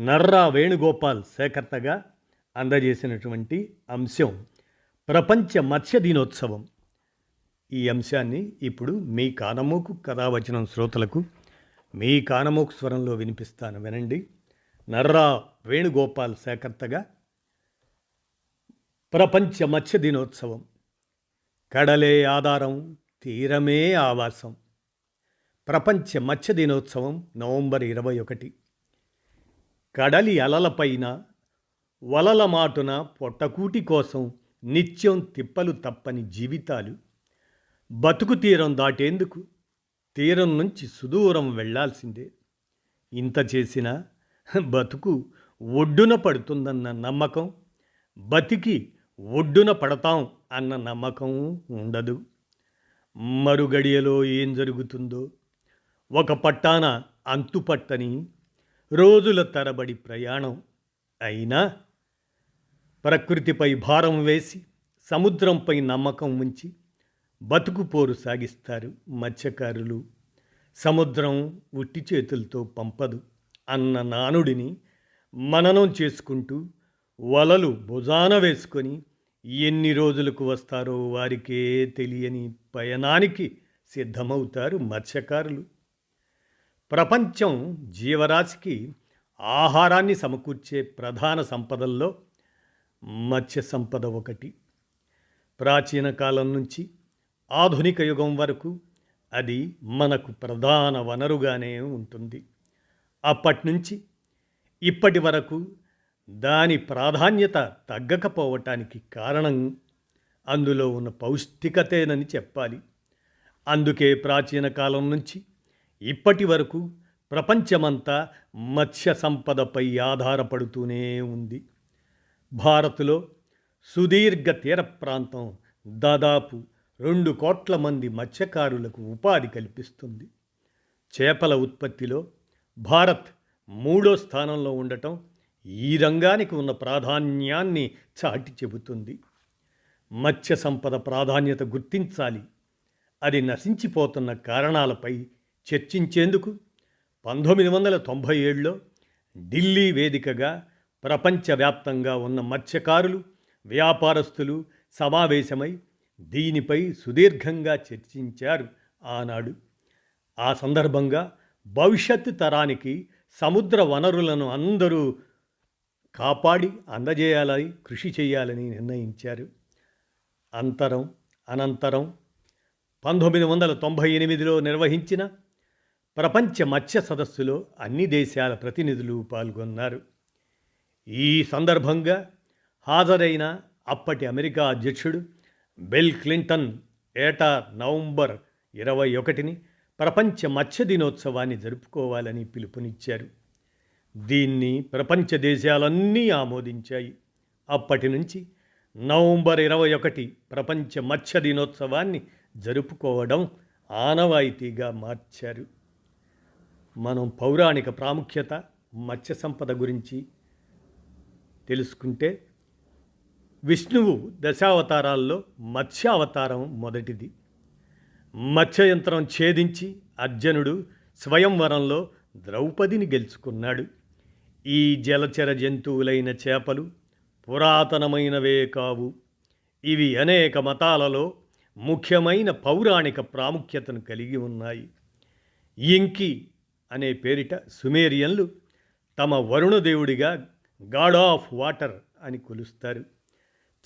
నర్రా వేణుగోపాల్ సేకర్తగా అందజేసినటువంటి అంశం ప్రపంచ మత్స్య దినోత్సవం. ఈ అంశాన్ని ఇప్పుడు మీ కానమోకు కథావచనం శ్రోతలకు మీ కానమోకు స్వరంలో వినిపిస్తాను వినండి. నర్రా వేణుగోపాల్ సేకర్తగా ప్రపంచ మత్స్య దినోత్సవం. కడలే ఆధారం తీరమే ఆవాసం. ప్రపంచ మత్స్య దినోత్సవం నవంబర్ ఇరవై ఒకటి. కడలి అలలపైన వలల మాటున పొట్టకూటి కోసం నిత్యం తిప్పలు తప్పని జీవితాలు. బతుకు తీరం దాటేందుకు తీరం నుంచి సుదూరం వెళ్ళాల్సిందే ఇంత చేసినా బతుకు ఒడ్డున పడుతుందన్న నమ్మకం బతికి ఒడ్డున పడతాం అన్న నమ్మకం ఉండదు. మరుగడియలో ఏం జరుగుతుందో ఒక పట్టాన అంతుపట్టని రోజుల తరబడి ప్రయాణం అయినా ప్రకృతిపై భారం వేసి సముద్రంపై నమ్మకం ఉంచి బతుకు పోరు సాగిస్తారు మత్స్యకారులు. సముద్రం ఉట్టి చేతులతో పంపదు. అన్న నానుడిని మననం చేసుకుంటూ వలలు భుజాన వేసుకొని ఎన్ని రోజులకు వస్తారో వారికే తెలియని పయనానికి సిద్ధమవుతారు మత్స్యకారులు. ప్రపంచం జీవరాశికి ఆహారాన్ని సమకూర్చే ప్రధాన సంపదల్లో మత్స్య సంపద ఒకటి. ప్రాచీన కాలం నుంచి ఆధునిక యుగం వరకు అది మనకు ప్రధాన వనరుగానే ఉంటుంది. అప్పటి నుంచి ఇప్పటి వరకు దాని ప్రాధాన్యత తగ్గకపోవటానికి కారణం అందులో ఉన్న పౌష్టికతేనని చెప్పాలి. అందుకే ప్రాచీన కాలం నుంచి ఇప్పటి వరకు ప్రపంచమంతా మత్స్య సంపదపై ఆధారపడుతూనే ఉంది. భారత్లో సుదీర్ఘ తీర ప్రాంతం దాదాపు రెండు కోట్ల మంది మత్స్యకారులకు ఉపాధి కల్పిస్తుంది. చేపల ఉత్పత్తిలో భారత్ మూడో స్థానంలో ఉండటం ఈ రంగానికి ఉన్న ప్రాధాన్యాన్ని చాటి చెబుతుంది. మత్స్య సంపద ప్రాధాన్యత గుర్తించాలి. అది నశించిపోతున్న కారణాలపై చర్చించేందుకు పంతొమ్మిది వందల తొంభై ఏడులో ఢిల్లీ వేదికగా ప్రపంచవ్యాప్తంగా ఉన్న మత్స్యకారులు వ్యాపారస్తులు సమావేశమై దీనిపై సుదీర్ఘంగా చర్చించారు ఆనాడు. ఆ సందర్భంగా భవిష్యత్తు తరానికి సముద్ర వనరులను అందరూ కాపాడి అందజేయాలని కృషి చేయాలని నిర్ణయించారు. అంతరం అనంతరం పంతొమ్మిది వందల తొంభై ఎనిమిదిలో నిర్వహించిన ప్రపంచ మత్స్య సదస్సులో అన్ని దేశాల ప్రతినిధులు పాల్గొన్నారు. ఈ సందర్భంగా హాజరైన అప్పటి అమెరికా అధ్యక్షుడు బిల్ క్లింటన్ ఏటా నవంబర్ ఇరవై ఒకటిని ప్రపంచ మత్స్య దినోత్సవాన్ని జరుపుకోవాలని పిలుపునిచ్చారు. దీన్ని ప్రపంచ దేశాలన్నీ ఆమోదించాయి. అప్పటి నుంచి నవంబర్ ఇరవై ఒకటి ప్రపంచ మత్స్య దినోత్సవాన్ని జరుపుకోవడం ఆనవాయితీగా మార్చారు. మనం పౌరాణిక ప్రాముఖ్యత మత్స్య సంపద గురించి తెలుసుకుంటే విష్ణువు దశావతారాల్లో మత్స్యావతారం మొదటిది. మత్స్యయంత్రం ఛేదించి అర్జునుడు స్వయంవరంలో ద్రౌపదిని గెలుచుకున్నాడు. ఈ జలచర జంతువులైన చేపలు పురాతనమైనవే కావు. ఇవి అనేక మతాలలో ముఖ్యమైన పౌరాణిక ప్రాముఖ్యతను కలిగి ఉన్నాయి. ఇంకి అనే పేరిట సుమేరియన్లు తమ వరుణదేవుడిగా గాడ్ ఆఫ్ వాటర్ అని కొలుస్తారు.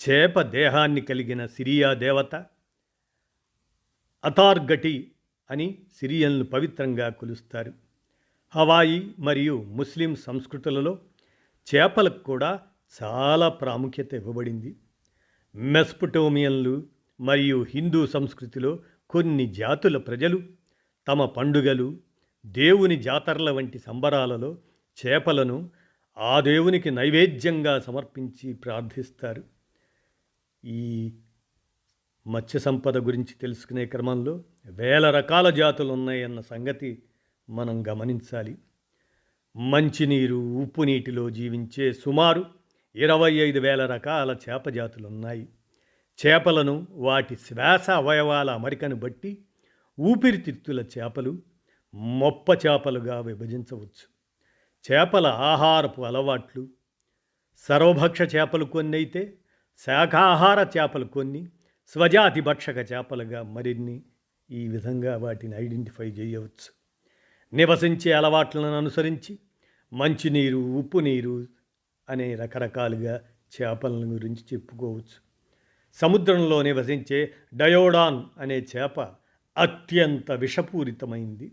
చేప దేహాన్ని కలిగిన సిరియా దేవత అతార్గటి అని సిరియన్లు పవిత్రంగా కొలుస్తారు. హవాయి మరియు ముస్లిం సంస్కృతులలో చేపలకు కూడా చాలా ప్రాముఖ్యత ఇవ్వబడింది. మెస్పుటోమియన్లు మరియు హిందూ సంస్కృతిలో కొన్ని జాతుల ప్రజలు తమ పండుగలు దేవుని జాతరల వంటి సంబరాలలో చేపలను ఆ దేవునికి నైవేద్యంగా సమర్పించి ప్రార్థిస్తారు. ఈ మత్స్య సంపద గురించి తెలుసుకునే క్రమంలో వేల రకాల జాతులు ఉన్నాయన్న సంగతి మనం గమనించాలి. మంచినీరు ఉప్పు నీటిలో జీవించే సుమారు ఇరవై ఐదు వేల రకాల చేప జాతులు ఉన్నాయి. చేపలను వాటి శ్వాస అవయవాల అమరికను బట్టి ఊపిరితిత్తుల చేపలు మొప్ప చేపలుగా విభజించవచ్చు. చేపల ఆహారపు అలవాట్లు సర్వభక్ష చేపలు కొన్ని అయితే శాఖాహార చేపలు కొన్ని స్వజాతి భక్షక చేపలుగా మరిన్ని ఈ విధంగా వాటిని ఐడెంటిఫై చేయవచ్చు. నివసించే అలవాట్లను అనుసరించి మంచినీరు ఉప్పు నీరు అనే రకరకాలుగా చేపలను గురించి చెప్పుకోవచ్చు. సముద్రంలో నివసించే డయోడాన్ అనే చేప అత్యంత విషపూరితమైంది.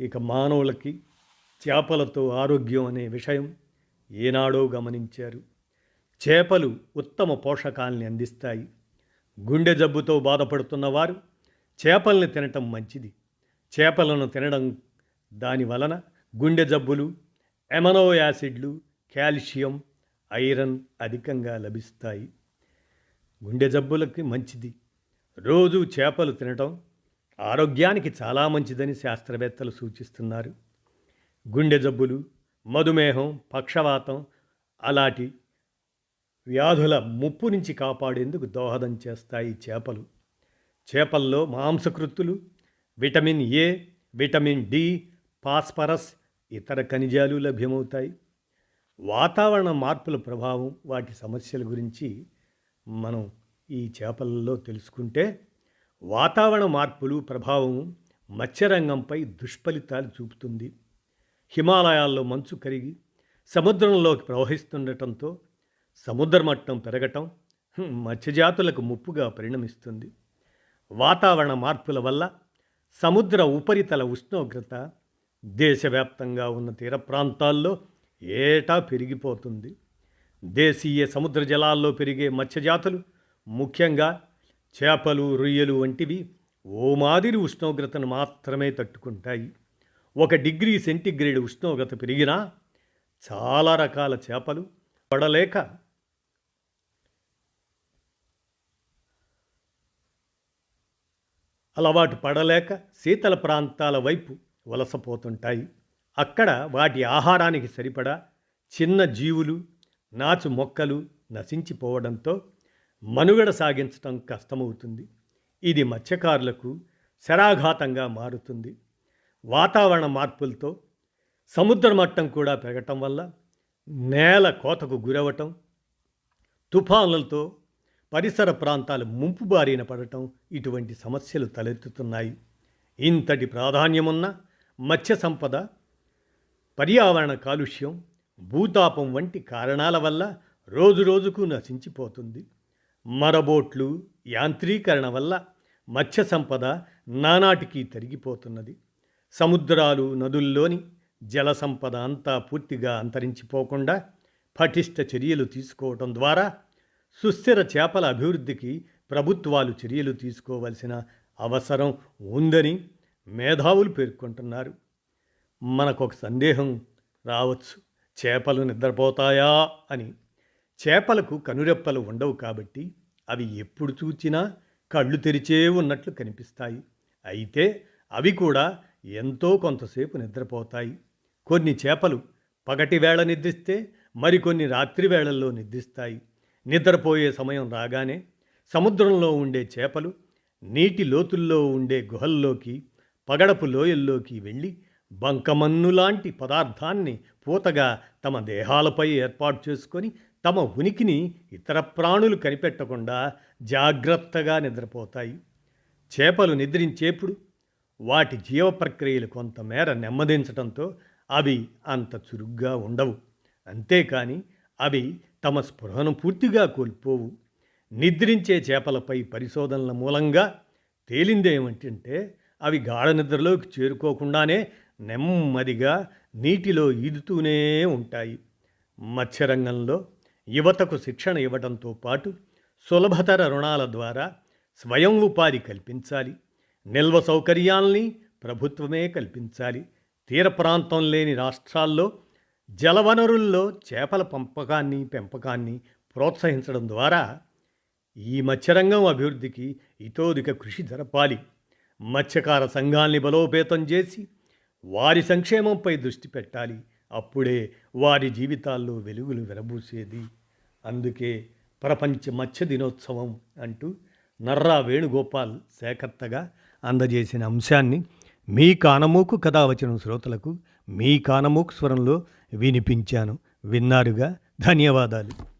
ఇక మానవులకి చేపలతో ఆరోగ్యం అనే విషయం ఏనాడో గమనించారు. చేపలు ఉత్తమ పోషకాల్ని అందిస్తాయి. గుండె జబ్బుతో బాధపడుతున్నవారు చేపల్ని తినటం మంచిది. చేపలను తినడం దాని వలన గుండె జబ్బులు ఎమనో యాసిడ్లు కాల్షియం ఐరన్ అధికంగా లభిస్తాయి. గుండె జబ్బులకి మంచిది. రోజు చేపలు తినటం ఆరోగ్యానికి చాలా మంచిదని శాస్త్రవేత్తలు సూచిస్తున్నారు. గుండె జబ్బులు మధుమేహం పక్షవాతం అలాంటి వ్యాధుల ముప్పు నుంచి కాపాడేందుకు దోహదం చేస్తాయి చేపలు. చేపల్లో మాంసకృత్తులు vitamin A vitamin D phosphorus ఇతర ఖనిజాలు లభ్యమవుతాయి. వాతావరణ మార్పుల ప్రభావం వాటి సమస్యల గురించి మనం ఈ చేపలలో తెలుసుకుంటే వాతావరణ మార్పులు ప్రభావం మత్స్యరంగంపై దుష్ఫలితాలు చూపుతుంది. హిమాలయాల్లో మంచు కరిగి సముద్రంలోకి ప్రవహిస్తుండటంతో సముద్ర మట్టం పెరగటం మత్స్యజాతులకు ముప్పుగా పరిణమిస్తుంది. వాతావరణ మార్పుల వల్ల సముద్ర ఉపరితల ఉష్ణోగ్రత దేశవ్యాప్తంగా ఉన్న తీర ప్రాంతాల్లో ఏటా పెరిగిపోతుంది. దేశీయ సముద్ర జలాల్లో పెరిగే మత్స్యజాతులు ముఖ్యంగా చేపలు రొయ్యలు వంటివి ఓ మాదిరి ఉష్ణోగ్రతను మాత్రమే తట్టుకుంటాయి. ఒక డిగ్రీ సెంటిగ్రేడ్ ఉష్ణోగ్రత పెరిగినా చాలా రకాల చేపలు పడలేక అలవాటు పడలేక శీతల ప్రాంతాల వైపు వలసపోతుంటాయి. అక్కడ వాటి ఆహారానికి సరిపడా చిన్న జీవులు నాచు మొక్కలు నశించిపోవడంతో మనుగడ సాగించటం కష్టమవుతుంది. ఇది మత్స్యకారులకు శరాఘాతంగా మారుతుంది. వాతావరణ మార్పులతో సముద్ర మట్టం కూడా పెరగటం వల్ల నేల కోతకు గురవటం తుఫానులతో పరిసర ప్రాంతాలు ముంపు బారిన పడటం ఇటువంటి సమస్యలు తలెత్తుతున్నాయి. ఇంతటి ప్రాధాన్యమున్న మత్స్య సంపద పర్యావరణ కాలుష్యం భూతాపం వంటి కారణాల వల్ల రోజురోజుకు నశించిపోతుంది. మరబోట్లు యాంత్రీకరణ వల్ల మత్స్య సంపద నానాటికి తరిగిపోతున్నది. సముద్రాలు నదుల్లోని జల సంపద అంతా పూర్తిగా అంతరించిపోకుండా పటిష్ట చర్యలు తీసుకోవటం ద్వారా సుస్థిర చేపల అభివృద్ధికి ప్రభుత్వాలు చర్యలు తీసుకోవలసిన అవసరం ఉందని మేధావులు పేర్కొంటున్నారు. మనకొక సందేహం రావచ్చు. చేపలు నిద్రపోతాయా అని. చేపలకు కనురెప్పలు ఉండవు కాబట్టి అవి ఎప్పుడు చూచినా కళ్ళు తెరిచే ఉన్నట్లు కనిపిస్తాయి. అయితే అవి కూడా ఎంతో కొంతసేపు నిద్రపోతాయి. కొన్ని చేపలు పగటి వేళ నిద్రిస్తే మరికొన్ని రాత్రి వేళల్లో నిద్రిస్తాయి. నిద్రపోయే సమయం రాగానే సముద్రంలో ఉండే చేపలు నీటి లోతుల్లో ఉండే గుహల్లోకి పగడపు లోయల్లోకి వెళ్ళి బంకమన్ను లాంటి పదార్థాన్ని పూతగా తమ దేహాలపై ఏర్పాటు చేసుకొని తమ ఉనికిని ఇతర ప్రాణులు కనిపెట్టకుండా జాగ్రత్తగా నిద్రపోతాయి. చేపలు నిద్రించేప్పుడు వాటి జీవ ప్రక్రియలు కొంతమేర నెమ్మదించడంతో అవి అంత చురుగ్గా ఉండవు. అంతేకాని అవి తమ స్పృహను పూర్తిగా కోల్పోవు. నిద్రించే చేపలపై పరిశోధనల మూలంగా తేలిందేమిటంటే అవి గాఢ నిద్రలోకి చేరుకోకుండానే నెమ్మదిగా నీటిలో ఈదుతూనే ఉంటాయి. మత్స్యరంగంలో యువతకు శిక్షణ ఇవ్వడంతో పాటు సులభతర రుణాల ద్వారా స్వయం ఉపాధి కల్పించాలి. నిల్వ సౌకర్యాల్ని ప్రభుత్వమే కల్పించాలి. తీర ప్రాంతం లేని రాష్ట్రాల్లో జలవనరుల్లో చేపల పంపకాన్ని పెంపకాన్ని ప్రోత్సహించడం ద్వారా ఈ మత్స్యరంగం అభివృద్ధికి ఇతోధిక కృషి జరపాలి. మత్స్యకార సంఘాల్ని బలోపేతం చేసి వారి సంక్షేమంపై దృష్టి పెట్టాలి. అప్పుడే వారి జీవితాల్లో వెలుగులు వెలబూసేది. అందుకే ప్రపంచ మత్స్య దినోత్సవం అంటూ నర్రా వేణుగోపాల్ సేకర్తగా అందజేసిన అంశాన్ని మీ కానమూకు కథ వచ్చిన శ్రోతలకు మీ కానమూకు స్వరంలో వినిపించాను. విన్నారుగా? ధన్యవాదాలు.